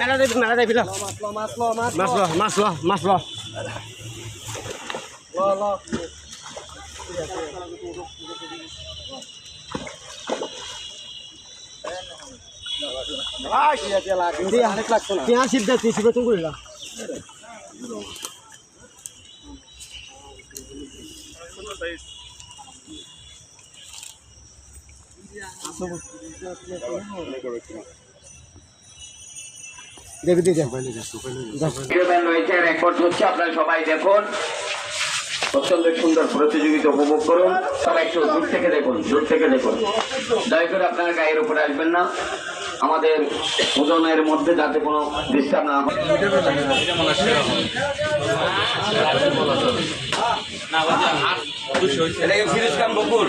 মেলা যাই মেলা ফিলাম মাছ ল মাছ ল মাছ ল মাছ ল পেঁয়াজ সিদ্ধ তুই সিদ্ধ তুমি করিলা দেখবি দিয়ে আপনারা সবাই দেখুন। অত্যন্ত সুন্দর প্রতিযোগিতা উপভোগ করুন। সবাই একটু দূর থেকে দেখুন দূর থেকে দেখুন। দয়া করে আপনার গায়ের উপরে আসবেন না। আমাদের ওজনের মধ্যে যাতে কোনো ডিস্টার্ব না হয়। ফিরোজ খান বকুল?